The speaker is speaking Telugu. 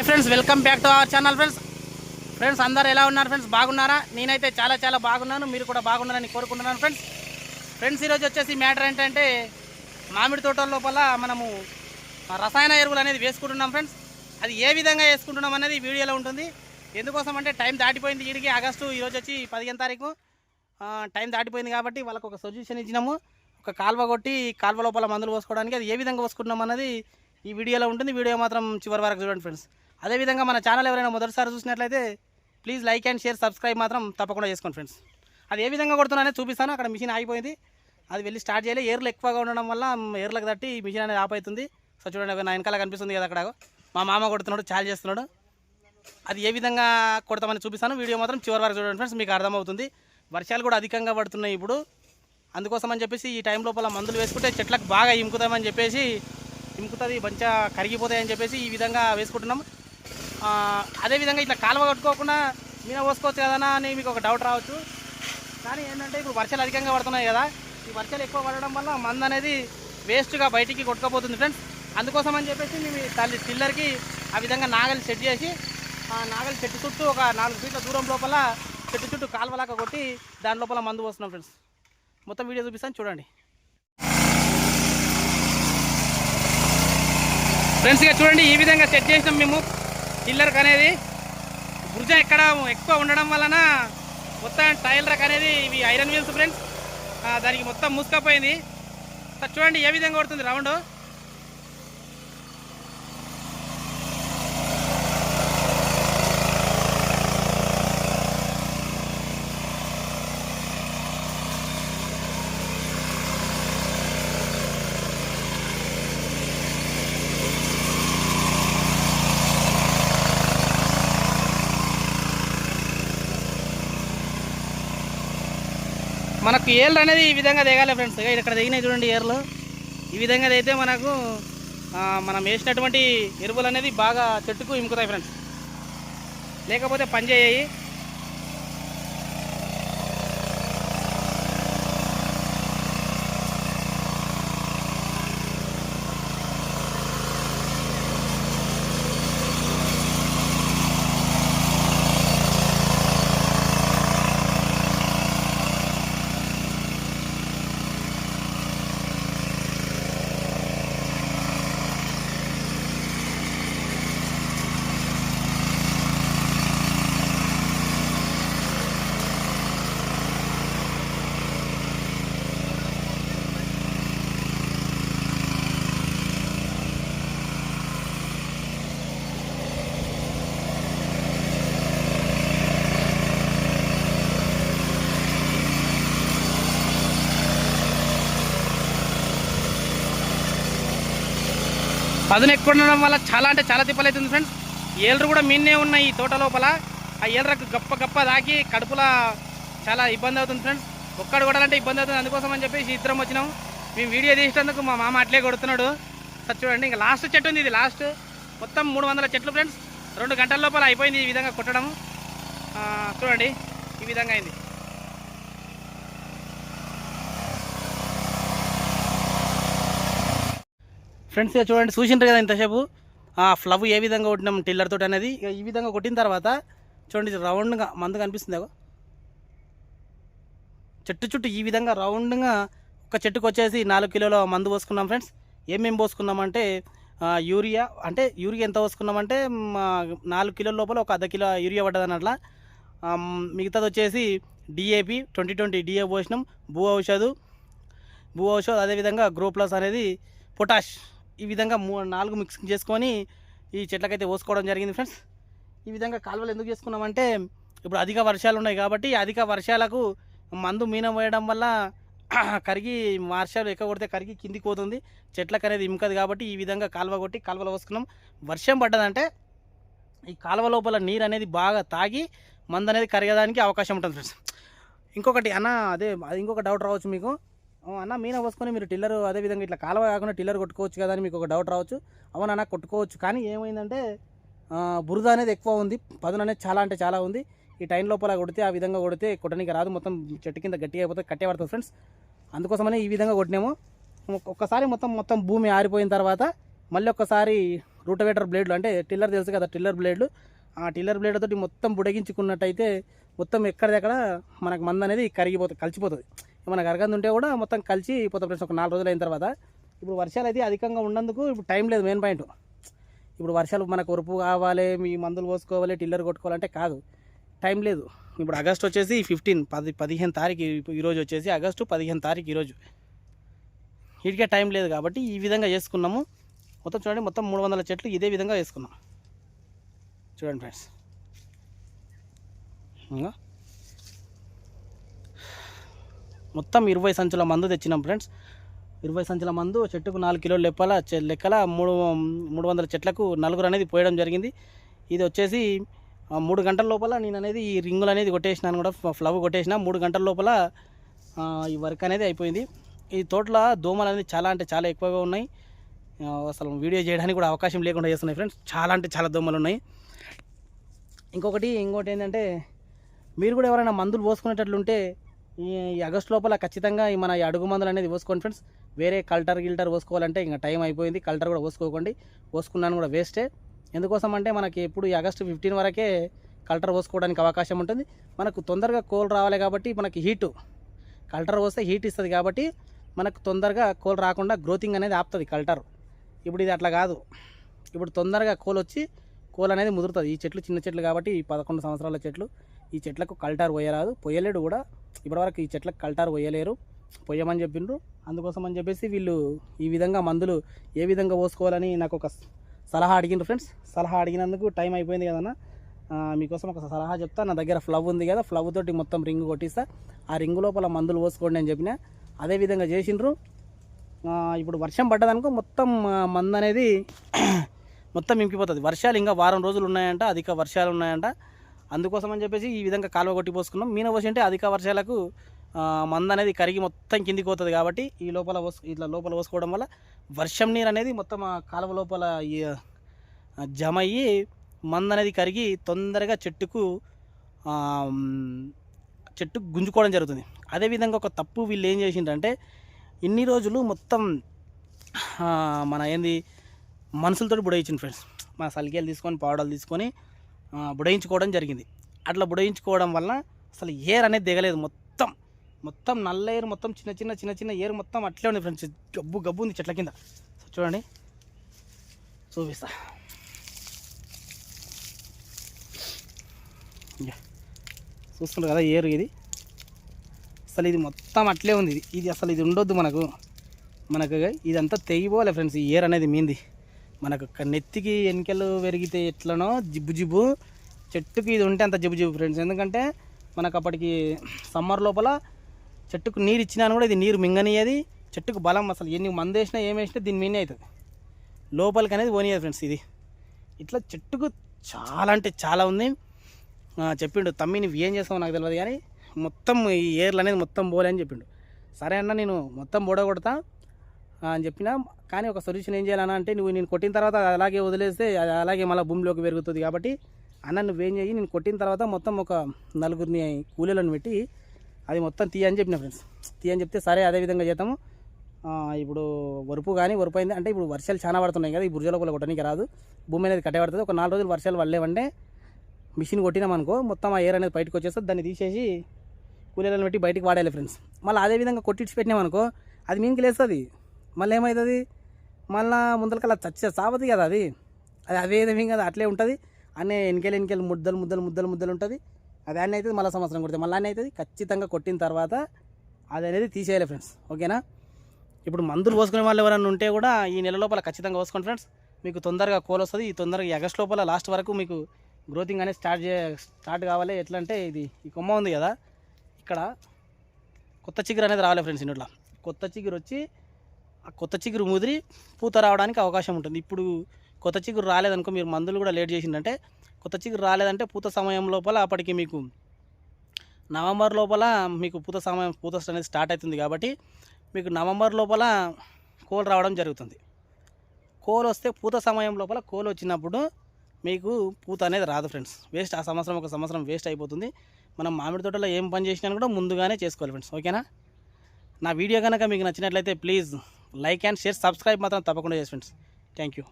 Hi friends welcome back to our channel friends. Friends అందరు ఎలా ఉన్నారు ఫ్రెండ్స్? బాగున్నారా? నేనైతే చాలా చాలా బాగున్నాను. మీరు కూడా బాగున్నారని కోరుకుంటున్నాను ఫ్రెండ్స్. ఫ్రెండ్స్ ఈరోజు వచ్చేసి మ్యాటర్ ఏంటంటే మామిడి తోటల లోపల మనము రసాయన ఎరువులు అనేది వేసుకుంటున్నాం ఫ్రెండ్స్. అది ఏ విధంగా వేసుకుంటున్నాం అనేది వీడియోలో ఉంటుంది. ఎందుకోసం అంటే టైం దాటిపోయింది వీడికి ఆగస్టు ఈరోజు వచ్చి పదిహేను తారీఖు. టైం దాటిపోయింది కాబట్టి వాళ్ళకు ఒక సొల్యూషన్ ఇచ్చినాము. ఒక కాల్వ కొట్టి కాల్వ లోపల మందులు పోసుకోవడానికి అది ఏ విధంగా పోసుకుంటున్నాం అన్నది ఈ వీడియోలో ఉంటుంది. వీడియో మాత్రం చివరి వరకు చూడండి ఫ్రెండ్స్. అదేవిధంగా మన ఛానల్ ఎవరైనా మొదటిసారి చూసినట్లయితే please like and share subscribe మాత్రం తప్పకుండా చేసుకోండి ఫ్రెండ్స్ అది ఏ విధంగా కొడుతున్నానే చూపిస్తాను. అక్కడ మిషన్ ఆగిపోయింది. అది వెళ్ళి స్టార్ట్ చేయాలి. ఏర్లు ఎక్కువగా ఉండడం వల్ల ఏర్లకు తట్టి మిషన్ అనేది ఆప్ అవుతుంది సో చూడండి ఒక నా వెనకాల కనిపిస్తుంది కదా అక్కడ. మా మామ కొడుతున్నాడు చాలు చేస్తున్నాడు. అది ఏ విధంగా కొడతామని చూపిస్తాను. వీడియో మాత్రం చివరి వరకు చూడండి ఫ్రెండ్స్ మీకు అర్థమవుతుంది. వర్షాలు కూడా అధికంగా పడుతున్నాయి ఇప్పుడు. అందుకోసం అని చెప్పేసి ఈ టైం లోపల మందులు వేసుకుంటే చెట్లకు బాగా ఇముకుతామని చెప్పేసి ఇముకుతుంది మంచిగా కరిగిపోతాయని చెప్పేసి ఈ విధంగా వేసుకుంటున్నాం అదేవిధంగా ఇట్లా కాలువ కట్టుకోకుండా మీద పోసుకోవచ్చు కదనా అని మీకు ఒక డౌట్ రావచ్చు. కానీ ఏంటంటే ఇప్పుడు వర్షాలు అధికంగా పడుతున్నాయి కదా ఈ వర్షాలు ఎక్కువ పడడం వల్ల మందు అనేది వేస్ట్గా బయటికి కొట్టుకపోతుంది ఫ్రెండ్స్ అందుకోసం అని చెప్పేసి మేము తల్లి టిల్లర్కి ఆ విధంగా నాగలి సెట్ చేసి ఆ నాగలి చెట్టు చుట్టూ ఒక నాలుగు ఫీట్ల దూరం లోపల చెట్టు చుట్టూ కాలువలాగా కొట్టి దాని లోపల మందు పోస్తున్నాం ఫ్రెండ్స్ మొత్తం వీడియో చూపిస్తాను చూడండి. ఫ్రెండ్స్గా చూడండి ఈ విధంగా సెట్ చేసినాం మేము. టిల్లర్కి అనేది భుజం ఎక్కడ ఎక్కువ ఉండడం వలన మొత్తం టైల్ రక్ అనేది ఇవి ఐరన్ వీల్స్ ఫ్రెండ్స్. దానికి మొత్తం మూసుకపోయింది. చూడండి ఏ విధంగా కొడుతుంది రౌండ్. మనకు ఏర్లు అనేది ఈ విధంగా దిగాలి ఫ్రెండ్స్. ఇక్కడ దిగినాయి చూడండి ఏర్లు. ఈ విధంగా అయితే మనకు మనం వేసినటువంటి ఎరువులు అనేది బాగా చెట్టుకు ఇముకుతాయి ఫ్రెండ్స్. లేకపోతే పని పదును ఎక్కువ ఉండడం వల్ల చాలా అంటే చాలా తిప్పలు అవుతుంది ఫ్రెండ్స్. ఏళ్ళు కూడా మిన్నే ఉన్నాయి ఈ తోట లోపల. ఆ ఏళ్ళకు గప్ప గప్ప దాకి కడుపులా చాలా ఇబ్బంది అవుతుంది ఫ్రెండ్స్. ఒక్కడు కొడాలంటే ఇబ్బంది అవుతుంది. అందుకోసం అని చెప్పేసి ఇద్దరం వచ్చినాం. మేము వీడియో తీసేటందుకు మా మామ అట్లే కొడుతున్నాడు. సార్ చూడండి ఇంకా లాస్ట్ చెట్టు ఉంది ఇది లాస్ట్. మొత్తం మూడు వందల చెట్లు ఫ్రెండ్స్. రెండు గంటల లోపల అయిపోయింది ఈ విధంగా కొట్టడం. చూడండి ఈ విధంగా అయింది. ఫ్రెండ్స్ ఇక చూడండి చూసిండ్రు కదా ఇంతసేపు? ఆ ఫ్లవ్ ఏ విధంగా కొట్టినాం టిల్లర్ తోటి అనేది? ఇక ఈ విధంగా కొట్టిన తర్వాత చూడండి రౌండ్గా మందు కనిపిస్తుంది అగో. చెట్టు చుట్టూ ఈ విధంగా రౌండ్గా ఒక చెట్టుకు వచ్చేసి నాలుగు కిలోల మందు పోసుకున్నాం ఫ్రెండ్స్ ఏమేమి పోసుకున్నామంటే యూరియా అంటే యూరియా ఎంత పోసుకున్నామంటే మా నాలుగు కిలోల లోపల ఒక అర్ధ కిలో యూరియా పడ్డది అట్లా. మిగతాది వచ్చేసి డిఏపి ట్వంటీ ట్వంటీ డిఏ పోసినాం. భూ ఔషధు భూ ఔషధ్ అదేవిధంగా గ్రో ప్లస్ అనేది పొటాష్. ఈ విధంగా మూ నాలుగు మిక్సింగ్ చేసుకొని ఈ చెట్లకైతే పోసుకోవడం జరిగింది ఫ్రెండ్స్. ఈ విధంగా కాలువలు ఎందుకు చేసుకున్నామంటే ఇప్పుడు అధిక వర్షాలు ఉన్నాయి కాబట్టి అధిక వర్షాలకు మందు మీనం వేయడం వల్ల కరిగి వర్షాలు ఎక్కువ కొడితే కరిగి కిందికి పోతుంది. చెట్లకు అనేది ఇంకది కాబట్టి ఈ విధంగా కాలువ కొట్టి కాలువలో పోసుకున్నాం. వర్షం పడ్డదంటే ఈ కాలువ లోపల నీరు అనేది బాగా తాగి మందు అనేది కరగడానికి అవకాశం ఉంటుంది ఫ్రెండ్స్. ఇంకొకటి అన్న అదే అది ఇంకొక డౌట్ రావచ్చు మీకు. అన్న మీన పోసుకొని మీరు టిల్లర్ అదే విధంగా ఇట్లా కాలువ కాకుండా టిల్లర్ కొట్టుకోవచ్చు కదా అని మీకు ఒక డౌట్ రావచ్చు. అవునన్నా కొట్టుకోవచ్చు. కానీ ఏమైందంటే బురద అనేది ఎక్కువ ఉంది. పదును అనేది చాలా అంటే చాలా ఉంది. ఈ టైం లోపల కొడితే ఆ విధంగా కొడితే కొట్టడానికి రాదు. మొత్తం చెట్టు కింద గట్టిగా అయిపోతే కట్టే పడుతుంది ఫ్రెండ్స్ అందుకోసమని ఈ విధంగా కొట్టినాము. ఒక్కసారి మొత్తం మొత్తం భూమి ఆరిపోయిన తర్వాత మళ్ళీ ఒక్కసారి రూటవేటర్ బ్లేడ్లు అంటే టిల్లర్ తెలుసు కదా టిల్లర్ బ్లేడ్లు. ఆ టిల్లర్ బ్లేడ్ తోటి మొత్తం బుడగించుకున్నట్టయితే మొత్తం ఎక్కడిదక్కడ మనకు మంద అనేది కరిగిపోతుంది కలిసిపోతుంది. మనకు అరగంది ఉంటే కూడా మొత్తం కలిసి పోతే ఫ్రెండ్స్ ఒక నాలుగు రోజులు అయిన తర్వాత. ఇప్పుడు వర్షాలు అయితే అధికంగా ఉన్నందుకు ఇప్పుడు టైం లేదు మెయిన్ పాయింట్. ఇప్పుడు వర్షాలు మనకు ఉరుపు కావాలి మీ మందులు పోసుకోవాలి టిల్లర్ కొట్టుకోవాలంటే కాదు. టైం లేదు. ఇప్పుడు ఆగస్ట్ వచ్చేసి ఫిఫ్టీన్ పది పదిహేను తారీఖు ఈరోజు వచ్చేసి ఆగస్టు పదిహేను తారీఖు ఈరోజు వీటికే టైం లేదు కాబట్టి ఈ విధంగా చేసుకున్నాము. మొత్తం చూడండి మొత్తం మూడు వందల చెట్లు ఇదే విధంగా వేసుకున్నాం. చూడండి ఫ్రెండ్స్. ఇంకా మొత్తం ఇరవై సంచుల మందు తెచ్చినాం ఫ్రెండ్స్. ఇరవై సంచుల మందు చెట్టుకు నాలుగు కిలోలు లెప్పల చె- లెక్కల మూడు మూడు వందల చెట్లకు నలుగురు అనేది పోయడం జరిగింది. ఇది వచ్చేసి మూడు గంటల లోపల నేను అనేది ఈ రింగులు అనేది కొట్టేసినాను కూడా ఫ్లవ్ కొట్టేసిన. మూడు గంటల లోపల ఈ వర్క్ అనేది అయిపోయింది. ఈ తోటలో దోమలు అనేది చాలా అంటే చాలా ఎక్కువగా ఉన్నాయి. అసలు వీడియో చేయడానికి కూడా అవకాశం లేకుండా చేస్తున్నాయి ఫ్రెండ్స్. చాలా అంటే చాలా దోమలు ఉన్నాయి. ఇంకొకటి ఇంకోటి ఏంటంటే మీరు కూడా ఎవరైనా మందులు పోసుకునేటట్లుంటే ఈ ఆగస్ట్ లోపల ఖచ్చితంగా మన అడుగు మందులు అనేది పోసుకోండి ఫ్రెండ్స్. వేరే కల్టర్ గిల్టర్ పోసుకోవాలంటే ఇంకా టైం అయిపోయింది. కల్టర్ కూడా పోసుకోకండి. పోసుకున్నాను కూడా వేస్టే. ఎందుకోసం అంటే మనకి ఎప్పుడు ఈ ఆగస్టు ఫిఫ్టీన్ వరకే కల్టర్ పోసుకోవడానికి అవకాశం ఉంటుంది. మనకు తొందరగా కోల్ రావాలి కాబట్టి మనకి హీటు. కల్టర్ పోస్తే హీట్ ఇస్తుంది కాబట్టి మనకు తొందరగా కోల్ రాకుండా గ్రోతింగ్ అనేది ఆపుతుంది కల్టర్. ఇప్పుడు ఇది అట్లా కాదు. ఇప్పుడు తొందరగా కోల్ వచ్చి కోల్ అనేది ముదురుతుంది. ఈ చెట్లు చిన్న చెట్లు కాబట్టి ఈ పదకొండు సంవత్సరాల చెట్లు ఈ చెట్లకు కల్టర్ పోయరాదు. పొయ్యలేడు కూడా. ఇప్పటివరకు ఈ చెట్లకు కల్టార్ పోయలేరు. పొయ్యమని చెప్పిండ్రు. అందుకోసం అని చెప్పేసి వీళ్ళు ఈ విధంగా మందులు ఏ విధంగా పోసుకోవాలని నాకు ఒక సలహా అడిగిండ్రు ఫ్రెండ్స్. సలహా అడిగినందుకు టైం అయిపోయింది కదన్నా మీకోసం ఒక సలహా చెప్తా. నా దగ్గర ఫ్లవ్ ఉంది కదా ఫ్లవ్ తోటి మొత్తం రింగ్ కొట్టిస్తా. ఆ రింగ్ లోపల మందులు పోసుకోండి అని చెప్పిన. అదే విధంగా చేసిండ్రు. ఇప్పుడు వర్షం పడ్డదనుకో మొత్తం మందు అనేది మొత్తం ఇంకిపోతుంది. వర్షాలు ఇంకా వారం రోజులు ఉన్నాయంట అధిక వర్షాలు ఉన్నాయంట. అందుకోసం అని చెప్పేసి ఈ విధంగా కాలువ కొట్టి పోసుకున్నాం. మీన పోసి అంటే అధిక వర్షాలకు మంద అనేది కరిగి మొత్తం కిందికి పోతుంది కాబట్టి ఈ లోపల పోసు ఇట్లా లోపల పోసుకోవడం వల్ల వర్షం నీరు అనేది మొత్తం ఆ కాలువ లోపల ఈ, జమ అయ్యి మంద అనేది కరిగి తొందరగా చెట్టుకు చెట్టు గుంజుకోవడం జరుగుతుంది. అదేవిధంగా ఒక తప్పు వీళ్ళు ఏం చేసిండ్రంటే ఇన్ని రోజులు మొత్తం మన ఏంది మనుషులతో బుడయించింది ఫ్రెండ్స్ మన సలికేలు తీసుకొని పౌడర్లు తీసుకొని బుడయించుకోవడం జరిగింది. అట్లా బుడయించుకోవడం వల్ల అసలు ఏర్ అనేది దిగలేదు మొత్తం. మొత్తం నల్ల ఏరు మొత్తం చిన్న చిన్న చిన్న చిన్న ఏరు మొత్తం అట్లే ఉంది ఫ్రెండ్స్. గబ్బు గబ్బు ఉంది చెట్ల కింద. సో చూడండి. చూపిస్తా. చూస్తున్నారు కదా ఏరు ఇది. అసలు ఇది మొత్తం అట్లే ఉంది. ఇది ఇది అసలు ఇది ఉండొద్దు మనకు. మనకు ఇదంతా తెగిపోలే ఫ్రెండ్స్. ఈ ఏర్ అనేది మీంది. మనకు నెత్తికి ఎన్నికలు పెరిగితే ఎట్లనో జిబ్బు జిబ్బు చెట్టుకి ఇది ఉంటే అంత జిబ్బు జిబ్బు ఫ్రెండ్స్ ఎందుకంటే మనకు అప్పటికి సమ్మర్ లోపల చెట్టుకు నీరు ఇచ్చినా కూడా ఇది నీరు మింగనియది. చెట్టుకు బలం అసలు ఎన్ని మందు వేసినా ఏం వేసినా దీని మీనే అవుతుంది. లోపలికి అనేది పోనీయదు ఫ్రెండ్స్ ఇది. ఇట్లా చెట్టుకు చాలా అంటే చాలా ఉంది. చెప్పిండు తమ్మి నువ్వు ఏం చేస్తావు నాకు తెలియదు కానీ మొత్తం ఈ ఏర్లు అనేది మొత్తం పోలే అని చెప్పిండు. సరే అన్న నేను మొత్తం బోడగొడతా అని చెప్పిన కానీ ఒక సొల్యూషన్ ఏం చేయాలన్నా అంటే నువ్వు నేను కొట్టిన తర్వాత అది అలాగే వదిలేస్తే అది అలాగే మళ్ళీ భూమిలోకి పెరుగుతుంది కాబట్టి అన్న నువ్వేం చేయి నేను కొట్టిన తర్వాత మొత్తం ఒక నలుగురిని కూలీలను పెట్టి అది మొత్తం తీయని చెప్పిన ఫ్రెండ్స్ తీయని చెప్తే సరే అదే విధంగా చేద్దాము. ఇప్పుడు వరుపు కానీ వరుపు అయింది అంటే ఇప్పుడు వర్షాలు చాలా పడుతున్నాయి కదా ఈ బుర్జ లోపల కొట్టడానికి రాదు. భూమి అనేది కట్టబడుతుంది. ఒక నాలుగు రోజులు వర్షాలు పడలేవంటే మిషన్ కొట్టినామనుకో మొత్తం ఆ ఎయిర్ అనేది బయటకు వచ్చేస్తుంది దాన్ని తీసేసి కూలీలను పెట్టి బయటికి వాడాలి ఫ్రెండ్స్ మళ్ళీ అదే విధంగా కొట్టించి పెట్టినామనుకో అది మీనికి లేస్తుంది. మళ్ళీ ఏమవుతుంది మళ్ళీ ముందలకల్లా చచ్చే సావది కదా అది అది అదే విధంగా అట్లే ఉంటుంది. అనే ఎనికెళ్ళి ఎనికెళ్ళి ముద్దలు ముద్దలు ముద్దలు ముద్దలు ఉంటుంది. అది అన్నీ అవుతుంది మళ్ళీ సంవత్సరం కొడితే మళ్ళీ అన్నీ అవుతుంది ఖచ్చితంగా కొట్టిన తర్వాత అది అనేది తీసేయాలి ఫ్రెండ్స్ ఓకేనా? ఇప్పుడు మందులు పోసుకునే వాళ్ళు ఎవరైనా ఉంటే కూడా ఈ నెల లోపల ఖచ్చితంగా పోసుకోండి ఫ్రెండ్స్ మీకు తొందరగా కోల్ వస్తుంది. ఈ తొందరగా ఆగస్ట్ లోపల లాస్ట్ వరకు మీకు గ్రోతింగ్ అనేది స్టార్ట్ చే స్టార్ట్ కావాలి. ఎట్లా అంటే ఇది ఈ కొమ్మ ఉంది కదా ఇక్కడ కొత్త చిగురు అనేది రావాలి ఫ్రెండ్స్ ఇంట్లో కొత్త చిగురు వచ్చి కొత్త చిగురు ముదిరి పూత రావడానికి అవకాశం ఉంటుంది. ఇప్పుడు కొత్త చిగురు రాలేదనుకో మీరు మందులు కూడా లేట్ చేసిందంటే కొత్త చిగురు రాలేదంటే పూత సమయం లోపల అప్పటికి మీకు నవంబర్ లోపల మీకు పూత సమయం పూత అనేది స్టార్ట్ అవుతుంది కాబట్టి మీకు నవంబర్ లోపల కోల్ రావడం జరుగుతుంది. కోల్ వస్తే పూత సమయం లోపల కోల్ వచ్చినప్పుడు మీకు పూత అనేది రాదు ఫ్రెండ్స్. వేస్ట్ ఆ సంవత్సరం ఒక సంవత్సరం వేస్ట్ అయిపోతుంది. మనం మామిడి తోటలో ఏం పని చేసినా కూడా ముందుగానే చేసుకోవాలి ఫ్రెండ్స్. ఓకేనా? నా వీడియో కనుక మీకు నచ్చినట్లయితే please like and share subscribe మాత్రం తప్పకుండా చేసి ఫ్రెండ్స్. Thank you.